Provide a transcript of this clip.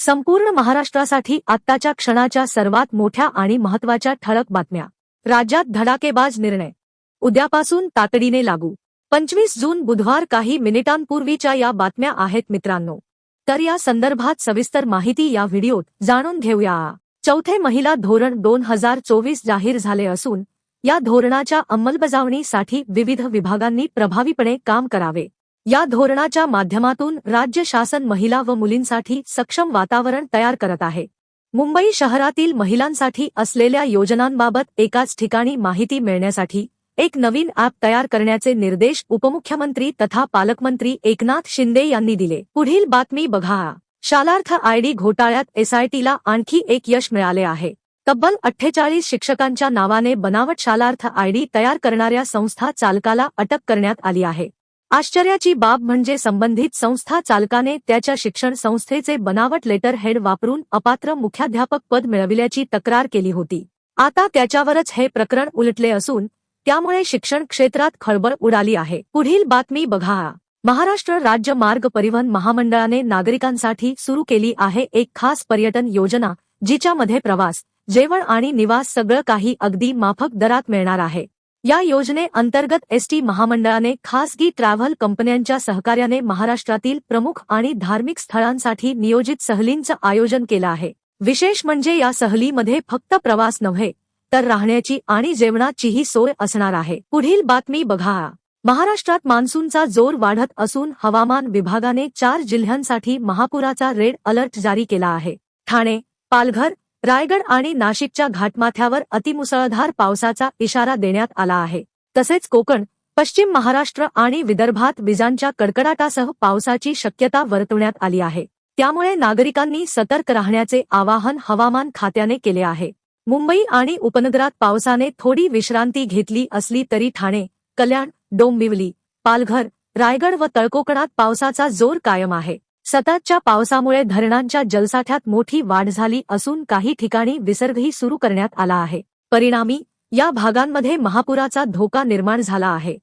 संपूर्ण महाराष्ट्रासाठी आत्ताच्या क्षणाच्या सर्वात मोठ्या आणि महत्त्वाच्या ठळक बातम्या. राज्यात धडाकेबाज निर्णय. उद्यापासून तातडीने लागू. पंचवीस जून बुधवार काही मिनिटांपूर्वीच्या या बातम्या आहेत मित्रांनो. तर या संदर्भात सविस्तर माहिती या व्हिडिओत जाणून घेऊया. चौथे महिला धोरण दोन हजार चोवीस जाहीर झाले असून या धोरणाच्या अंमलबजावणीसाठी विविध विभागांनी प्रभावीपणे काम करावे. या धोरणाच्या माध्यमातून राज्य शासन महिला व मुलींसाठी सक्षम वातावरण तयार करत आहे. मुंबई शहरातील महिलांसाठी असलेल्या योजनांबाबत एकाच ठिकाणी माहिती मिळण्यासाठी एक नवीन ॲप तयार करण्याचे निर्देश उपमुख्यमंत्री तथा पालकमंत्री एकनाथ शिंदे यांनी दिले. पुढील बातमी बघा. शालार्थ आयडी घोटाळ्यात एसआयटीला आणखी एक यश मिळाले आहे. तब्बल अठ्ठेचाळीस शिक्षकांच्या नावाने बनावट शालार्थ आयडी तयार करणाऱ्या संस्था चालकाला अटक करण्यात आली आहे. आश्चर्याची बाब म्हणजे संबंधित संस्था चालकाने त्याच्या शिक्षण संस्थेचे बनावट लेटर हेड वापरून अपात्र मुख्याध्यापक पद मिळविल्याची तक्रार केली होती. आता त्याच्यावरच हे प्रकरण उलटले असून त्यामुळे शिक्षण क्षेत्रात खळबळ उडाली आहे. पुढील बातमी बघा. महाराष्ट्र राज्य मार्ग परिवहन महामंडळाने नागरिकांसाठी सुरू केली आहे एक खास पर्यटन योजना जिच्यामध्ये प्रवास जेवण आणि निवास सगळं काही अगदी माफक दरात मिळणार आहे. या योजनेअंतर्गत एसटी महामंडळाने खासगी ट्रॅव्हल कंपन्यांच्या सहकार्याने महाराष्ट्रातील प्रमुख आणि धार्मिक स्थळांसाठी नियोजित सहलींचं आयोजन केलं आहे. विशेष म्हणजे या सहलीमध्ये फक्त प्रवास नव्हे तर राहण्याची आणि जेवणाचीही सोय असणार आहे. पुढील बातमी बघा. महाराष्ट्रात मान्सूनचा जोर वाढत असून हवामान विभागाने चार जिल्ह्यांसाठी महापुराचा रेड अलर्ट जारी केला आहे. ठाणे पालघर रायगड आणि नाशिकच्या घाटमाथ्यावर अतिमुसळधार पावसाचा इशारा देण्यात आला आहे. तसेच कोकण पश्चिम महाराष्ट्र आणि विदर्भात विजांच्या कडकडाटासह पावसाची शक्यता वर्तवण्यात आली आहे. त्यामुळे नागरिकांनी सतर्क राहण्याचे आवाहन हवामान खात्याने केले आहे. मुंबई आणि उपनगरात पावसाने थोडी विश्रांती घेतली असली तरी ठाणे कल्याण डोंबिवली पालघर रायगड व तळकोकणात पावसाचा जोर कायम आहे. सततच्या पावसामुळे धरणांच्या जलसाठ्यात मोठी वाढ झाली असून काही ठिकाणी विसर्गही सुरू करण्यात आला आहे. परिणामी या भागांमध्ये महापुराचा धोका निर्माण झाला आहे.